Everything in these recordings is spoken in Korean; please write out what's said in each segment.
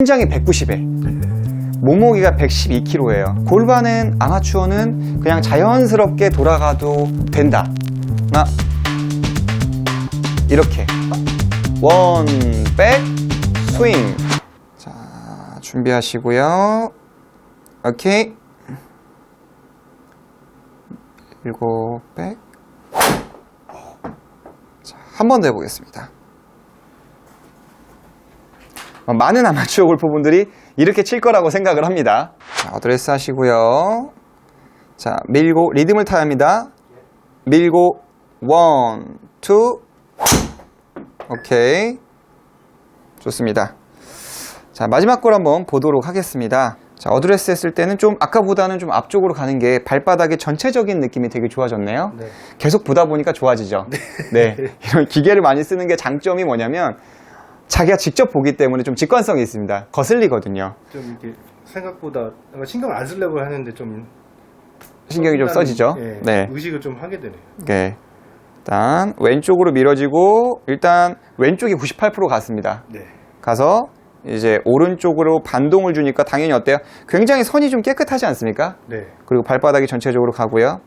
신장이 190에 몸무게가 112kg예요. 골반은 아마추어는 그냥 자연스럽게 돌아가도 된다. 하나 이렇게 원, 백, 스윙. 자 준비하시고요. 오케이. 일곱, 백. 자, 한번 더 해보겠습니다. 어, 많은 아마추어 골퍼분들이 이렇게 칠 거라고 생각을 합니다. 자, 어드레스 하시고요. 자, 밀고 리듬을 타야 합니다. 밀고 원, 투. 오케이. 좋습니다. 자, 마지막 걸 한번 보도록 하겠습니다. 자, 어드레스 했을 때는 좀 아까보다는 좀 앞쪽으로 가는 게 발바닥의 전체적인 느낌이 되게 좋아졌네요. 네. 계속 보다 보니까 좋아지죠. 네. 이런 기계를 많이 쓰는 게 장점이 뭐냐면 자기가 직접 보기 때문에 좀 직관성이 있습니다. 거슬리거든요. 좀 이렇게 생각보다 뭔가 신경을 안 쓰려고 하는데 좀 신경이 좀 써지죠. 예, 네. 의식을 좀 하게 되네요. 네. 일단 왼쪽으로 밀어지고 일단 왼쪽이 98% 갔습니다. 네. 가서 이제 오른쪽으로 반동을 주니까 당연히 어때요? 굉장히 선이 좀 깨끗하지 않습니까? 네. 그리고 발바닥이 전체적으로 가고요.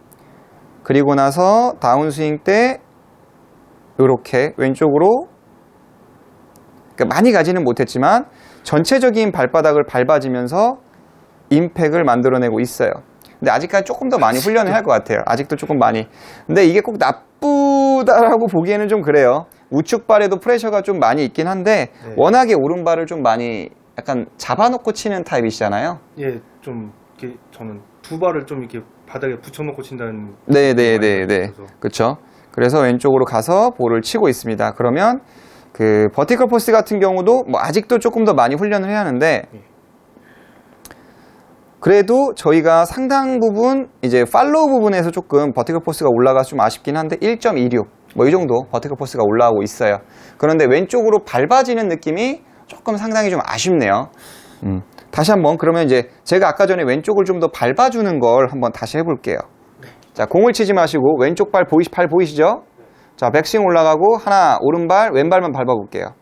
그리고 나서 다운스윙 때 이렇게 왼쪽으로 그러니까 많이 가지는 못했지만 전체적인 발바닥을 밟아지면서 임팩을 만들어내고 있어요. 근데 아직까지 조금 더 많이 훈련을 할 것 같아요. 아직도 조금 많이. 근데 이게 꼭 나쁘다라고 보기에는 좀 그래요. 우측 발에도 프레셔가 좀 많이 있긴 한데 네. 워낙에 오른발을 좀 많이 약간 잡아놓고 치는 타입이시잖아요. 예, 좀 이렇게 저는 두 발을 좀 이렇게 바닥에 붙여놓고 친다는 네, 네, 네, 네. 그렇죠. 그래서 왼쪽으로 가서 볼을 치고 있습니다. 그러면 그 버티컬 포스 같은 경우도 뭐 아직도 조금 더 많이 훈련을 해야 하는데 예. 그래도 저희가 상당 부분 이제 팔로우 부분에서 조금 버티컬 포스가 올라가서 좀 아쉽긴 한데 1.26 뭐 이 정도 버티컬 포스가 올라오고 있어요. 그런데 왼쪽으로 밟아지는 느낌이 조금 상당히 좀 아쉽네요. 음. 다시 한번 그러면 이제 제가 아까 전에 왼쪽을 좀 더 밟아주는 걸 한번 다시 해볼게요. 자 공을 치지 마시고 왼쪽 발 보이 발 보이시죠? 자 백스윙 올라가고 하나 오른발 왼발만 밟아 볼게요.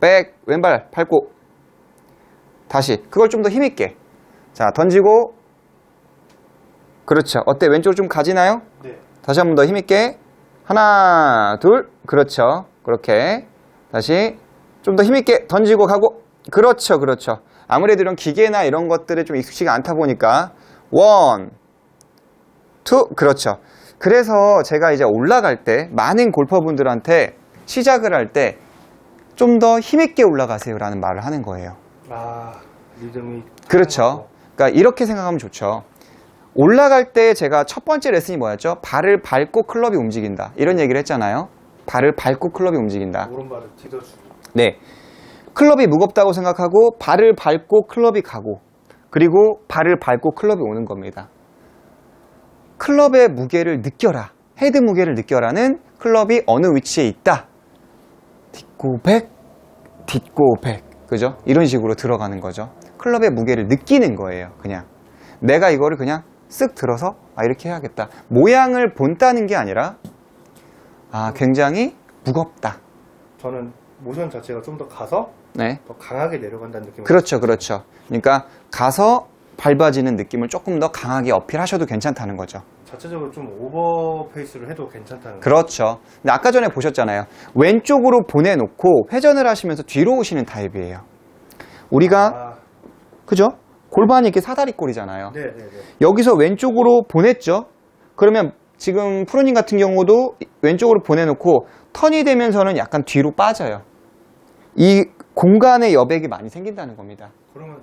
백 왼발 밟고. 다시. 그걸 좀 더 힘있게. 자 던지고. 그렇죠. 어때? 왼쪽 좀 가지나요? 네. 다시 한 번 더 힘있게. 하나 둘. 그렇죠. 그렇게. 다시. 좀 더 힘있게 던지고 가고. 그렇죠. 그렇죠. 아무래도 이런 기계나 이런 것들에 좀 익숙치가 않다 보니까. 원, 투. 그렇죠 그래서 제가 이제 올라갈 때 많은 골퍼분들한테 시작을 할 때 좀 더 힘있게 올라가세요 라는 말을 하는 거예요 아, 리듬이 그렇죠. 그러니까 이렇게 생각하면 좋죠. 올라갈 때 제가 첫 번째 레슨이 뭐였죠? 발을 밟고 클럽이 움직인다. 이런 얘기를 했잖아요. 발을 밟고 클럽이 움직인다. 오른발을 뒤져주. 네. 클럽이 무겁다고 생각하고 발을 밟고 클럽이 가고 그리고 발을 밟고 클럽이 오는 겁니다. 클럽의 무게를 느껴라. 헤드 무게를 느껴라는 클럽이 어느 위치에 있다. 딛고 백, 딛고 백. 그죠? 이런 식으로 들어가는 거죠. 클럽의 무게를 느끼는 거예요. 그냥. 내가 이거를 그냥 쓱 들어서 아, 이렇게 해야겠다. 모양을 본다는 게 아니라 아, 굉장히 무겁다. 저는 모션 자체가 좀 더 가서 네. 더 강하게 내려간다는 느낌. 그렇죠, 그렇죠. 그러니까 가서 밟아지는 느낌을 조금 더 강하게 어필하셔도 괜찮다는 거죠. 자체적으로 좀 오버 페이스를 해도 괜찮다는. 그렇죠. 근데 아까 전에 보셨잖아요. 왼쪽으로 보내놓고 회전을 하시면서 뒤로 오시는 타입이에요. 우리가 아, 그죠? 골반이 이렇게 사다리 꼴이잖아요. 네, 네, 네. 여기서 왼쪽으로 보냈죠. 그러면 지금 프로님 같은 경우도 왼쪽으로 보내놓고 턴이 되면서는 약간 뒤로 빠져요. 이 공간의 여백이 많이 생긴다는 겁니다. 그러면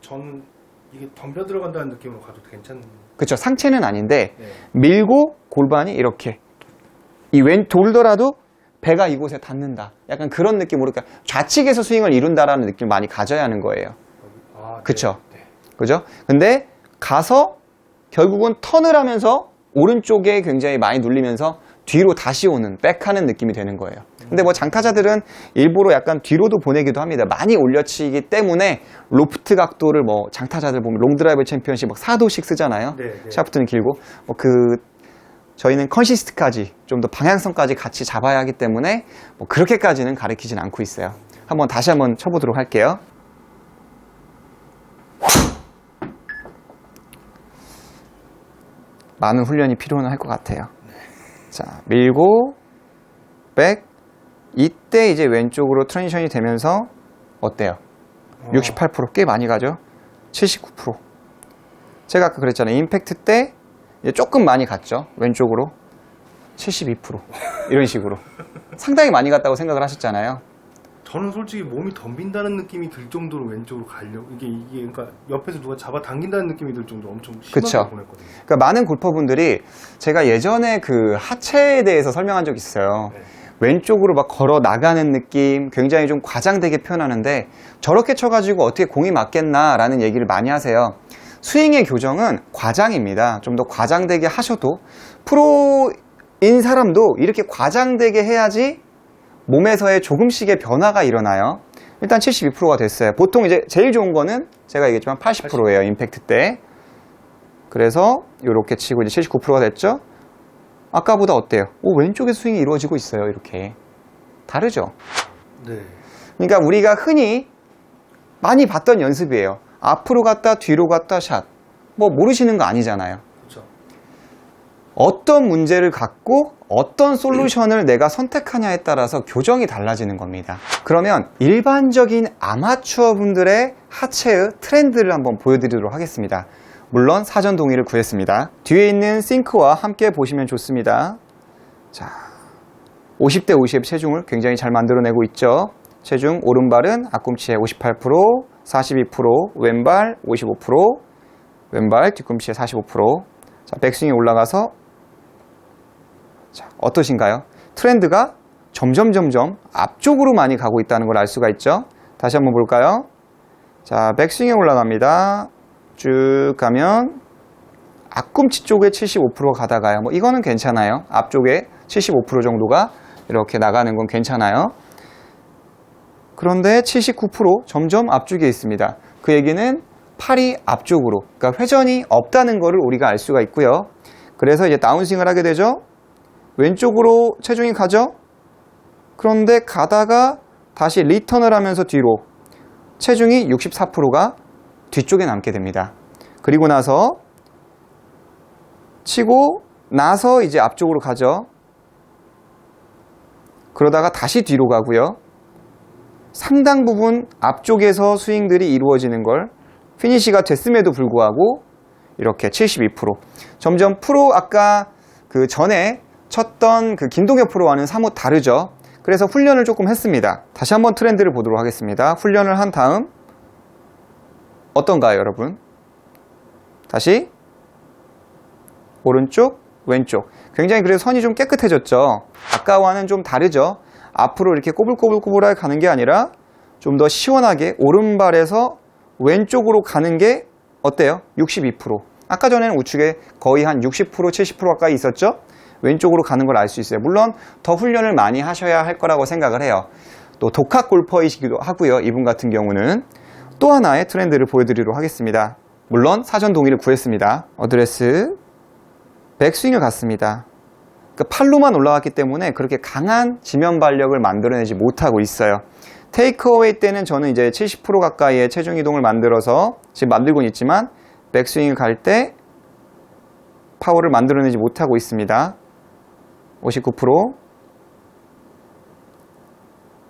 저는 이게 덤벼 들어간다는 느낌으로 가도 괜찮은. 그렇죠. 상체는 아닌데 네. 밀고 골반이 이렇게 이 왼 돌더라도 배가 이곳에 닿는다. 약간 그런 느낌으로 그러니까 좌측에서 스윙을 이룬다라는 느낌을 많이 가져야 하는 거예요. 아, 네, 그쵸. 네. 그죠? 근데 가서 결국은 턴을 하면서 오른쪽에 굉장히 많이 눌리면서 뒤로 다시 오는 백하는 느낌이 되는 거예요. 근데 뭐 장타자들은 일부러 약간 뒤로도 보내기도 합니다. 많이 올려치기 때문에 로프트 각도를 뭐 장타자들 보면 롱드라이브 챔피언십 막 4도씩 쓰잖아요. 네, 네. 샤프트는 길고 뭐 그 저희는 컨시스트까지 좀 더 방향성까지 같이 잡아야 하기 때문에 뭐 그렇게까지는 가르키진 않고 있어요. 한번 다시 한번 쳐보도록 할게요. 많은 훈련이 필요는 할 것 같아요. 자 밀고 백 이때 이제 왼쪽으로 트랜지션이 되면서 어때요? 68%꽤 많이 가죠? 79%. 제가 아까 그랬잖아요. 임팩트 때 이제 조금 많이 갔죠. 왼쪽으로. 72%. 이런 식으로. 상당히 많이 갔다고 생각을 하셨잖아요. 저는 솔직히 몸이 덤빈다는 느낌이 들 정도로 왼쪽으로 가려 이게 이게 그러니까 옆에서 누가 잡아 당긴다는 느낌이 들 정도로 엄청 심하게 그쵸. 보냈거든요. 그러니까 많은 골퍼분들이 제가 예전에 그 하체에 대해서 설명한 적이 있어요. 네. 왼쪽으로 막 걸어 나가는 느낌 굉장히 좀 과장되게 표현하는데 저렇게 쳐가지고 어떻게 공이 맞겠나 라는 얘기를 많이 하세요. 스윙의 교정은 과장입니다. 좀 더 과장되게 하셔도 프로인 사람도 이렇게 과장되게 해야지 몸에서의 조금씩의 변화가 일어나요. 일단 72%가 됐어요. 보통 이제 제일 좋은 거는 제가 얘기했지만 80%예요. 임팩트 때. 그래서 이렇게 치고 이제 79%가 됐죠. 아까보다 어때요? 오, 왼쪽에 스윙이 이루어지고 있어요. 이렇게. 다르죠? 네. 그러니까 우리가 흔히 많이 봤던 연습이에요. 앞으로 갔다 뒤로 갔다 샷. 뭐 모르시는 거 아니잖아요. 그렇죠. 어떤 문제를 갖고 어떤 솔루션을 내가 선택하냐에 따라서 교정이 달라지는 겁니다. 그러면 일반적인 아마추어 분들의 하체의 트렌드를 한번 보여드리도록 하겠습니다. 물론 사전 동의를 구했습니다. 뒤에 있는 싱크와 함께 보시면 좋습니다. 자, 50대 50 체중을 굉장히 잘 만들어내고 있죠. 체중 오른발은 앞꿈치에 58%, 42%, 왼발 55%, 왼발 뒤꿈치에 45%. 자, 백스윙이 올라가서 자, 어떠신가요? 트렌드가 점점 점점 앞쪽으로 많이 가고 있다는 걸 알 수가 있죠. 다시 한번 볼까요? 자, 백스윙에 올라갑니다. 쭉 가면 앞꿈치 쪽에 75% 가다가요. 뭐 이거는 괜찮아요. 앞쪽에 75% 정도가 이렇게 나가는 건 괜찮아요. 그런데 79% 점점 앞쪽에 있습니다. 그 얘기는 팔이 앞쪽으로, 그러니까 회전이 없다는 것을 우리가 알 수가 있고요. 그래서 이제 다운스윙을 하게 되죠. 왼쪽으로 체중이 가죠. 그런데 가다가 다시 리턴을 하면서 뒤로 체중이 64%가 뒤쪽에 남게 됩니다. 그리고 나서 치고 나서 이제 앞쪽으로 가죠. 그러다가 다시 뒤로 가고요. 상당 부분 앞쪽에서 스윙들이 이루어지는 걸 피니시가 됐음에도 불구하고 이렇게 72% 점점 프로 아까 그 전에 쳤던 그 김동엽 프로와는 사뭇 다르죠. 그래서 훈련을 조금 했습니다. 다시 한번 트렌드를 보도록 하겠습니다. 훈련을 한 다음 어떤가요, 여러분? 다시 오른쪽, 왼쪽. 굉장히 그래서 선이 좀 깨끗해졌죠. 아까와는 좀 다르죠. 앞으로 이렇게 꼬불꼬불꼬불하게 가는 게 아니라 좀 더 시원하게 오른발에서 왼쪽으로 가는 게 어때요? 62%. 아까 전에는 우측에 거의 한 60%, 70% 가까이 있었죠? 왼쪽으로 가는 걸 알 수 있어요. 물론 더 훈련을 많이 하셔야 할 거라고 생각을 해요. 또 독학 골퍼이시기도 하고요. 이분 같은 경우는 또 하나의 트렌드를 보여드리도록 하겠습니다. 물론 사전 동의를 구했습니다. 어드레스 백스윙을 갔습니다. 그 팔로만 올라갔기 때문에 그렇게 강한 지면 발력을 만들어내지 못하고 있어요. 테이크어웨이 때는 저는 이제 70% 가까이의 체중 이동을 만들어서 지금 만들고 있지만 백스윙을 갈 때 파워를 만들어내지 못하고 있습니다. 59%.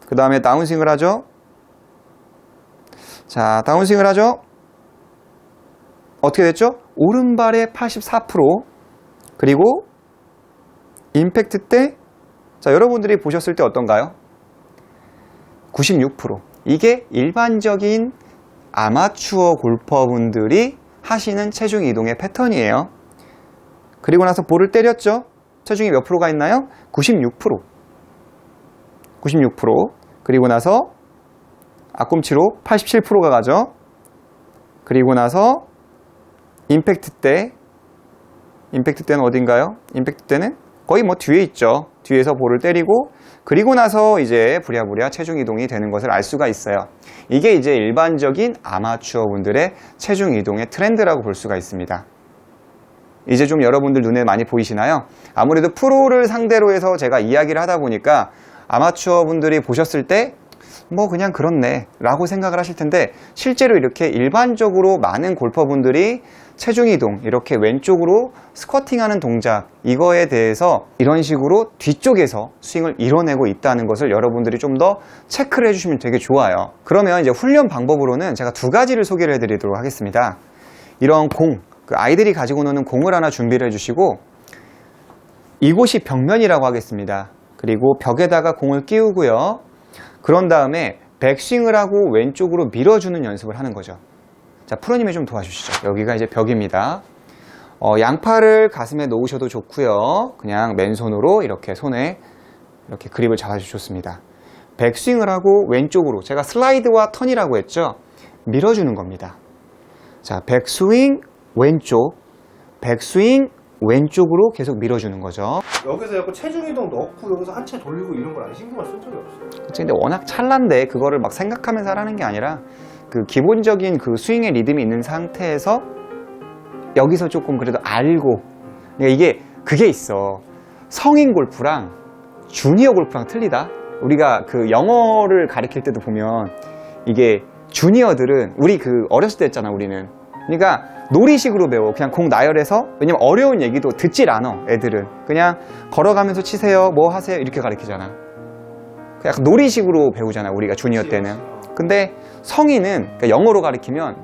그 다음에 다운스윙을 하죠. 자, 다운스윙을 하죠. 어떻게 됐죠? 오른발에 84%. 그리고 임팩트 때, 자, 여러분들이 보셨을 때 어떤가요? 96%. 이게 일반적인 아마추어 골퍼분들이 하시는 체중 이동의 패턴이에요. 그리고 나서 볼을 때렸죠? 체중이 몇 프로가 있나요? 96%. 96%. 그리고 나서 앞꿈치로 87%가 가죠. 그리고 나서 임팩트 때 임팩트 때는 어딘가요? 임팩트 때는 거의 뭐 뒤에 있죠. 뒤에서 볼을 때리고 그리고 나서 이제 부랴부랴 체중 이동이 되는 것을 알 수가 있어요. 이게 이제 일반적인 아마추어 분들의 체중 이동의 트렌드라고 볼 수가 있습니다. 이제 좀 여러분들 눈에 많이 보이시나요? 아무래도 프로를 상대로 해서 제가 이야기를 하다 보니까 아마추어 분들이 보셨을 때 뭐 그냥 그렇네 라고 생각을 하실 텐데 실제로 이렇게 일반적으로 많은 골퍼분들이 체중 이동 이렇게 왼쪽으로 스쿼팅하는 동작 이거에 대해서 이런 식으로 뒤쪽에서 스윙을 이뤄내고 있다는 것을 여러분들이 좀 더 체크를 해주시면 되게 좋아요 그러면 이제 훈련 방법으로는 제가 두 가지를 소개를 해드리도록 하겠습니다 이런 공, 그 아이들이 가지고 노는 공을 하나 준비를 해주시고 이곳이 벽면이라고 하겠습니다. 그리고 벽에다가 공을 끼우고요. 그런 다음에 백스윙을 하고 왼쪽으로 밀어주는 연습을 하는 거죠. 자, 프로님이 좀 도와주시죠. 여기가 이제 벽입니다. 어, 양팔을 가슴에 놓으셔도 좋고요. 그냥 맨손으로 이렇게 손에 이렇게 그립을 잡아주셔도 좋습니다. 백스윙을 하고 왼쪽으로 제가 슬라이드와 턴이라고 했죠. 밀어주는 겁니다. 자, 백스윙 왼쪽, 백스윙 왼쪽으로 계속 밀어주는 거죠. 여기서 약간 체중 이동 넣고 여기서 하체 돌리고 이런 걸안 신경을 쓴 적이 없어요. 그치, 근데 워낙 찰난데 그거를 막 생각하면서 하라는 게 아니라 그 기본적인 그 스윙의 리듬이 있는 상태에서 여기서 조금 그래도 알고 그러니까 이게 그게 있어 성인 골프랑 주니어 골프랑 틀리다 우리가 그 영어를 가르칠 때도 보면 이게 주니어들은 우리 그 어렸을 때 했잖아 우리는 그러니까 놀이식으로 배워. 그냥 공 나열해서. 왜냐면 어려운 얘기도 듣질 않아 애들은. 그냥 걸어가면서 치세요 뭐 하세요 이렇게 가르치잖아. 그 약간 놀이식으로 배우잖아 우리가 주니어 때는. 근데 성인은 그러니까 영어로 가르치면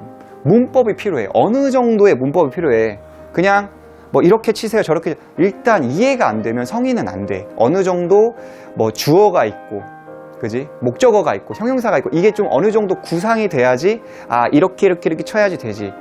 문법이 필요해. 어느 정도의 문법이 필요해. 그냥 뭐 이렇게 치세요 저렇게. 일단 이해가 안 되면 성인은 안 돼. 어느 정도 뭐 주어가 있고 그지? 목적어가 있고 형용사가 있고 이게 좀 어느 정도 구상이 돼야지 아 이렇게 이렇게 이렇게 쳐야지 되지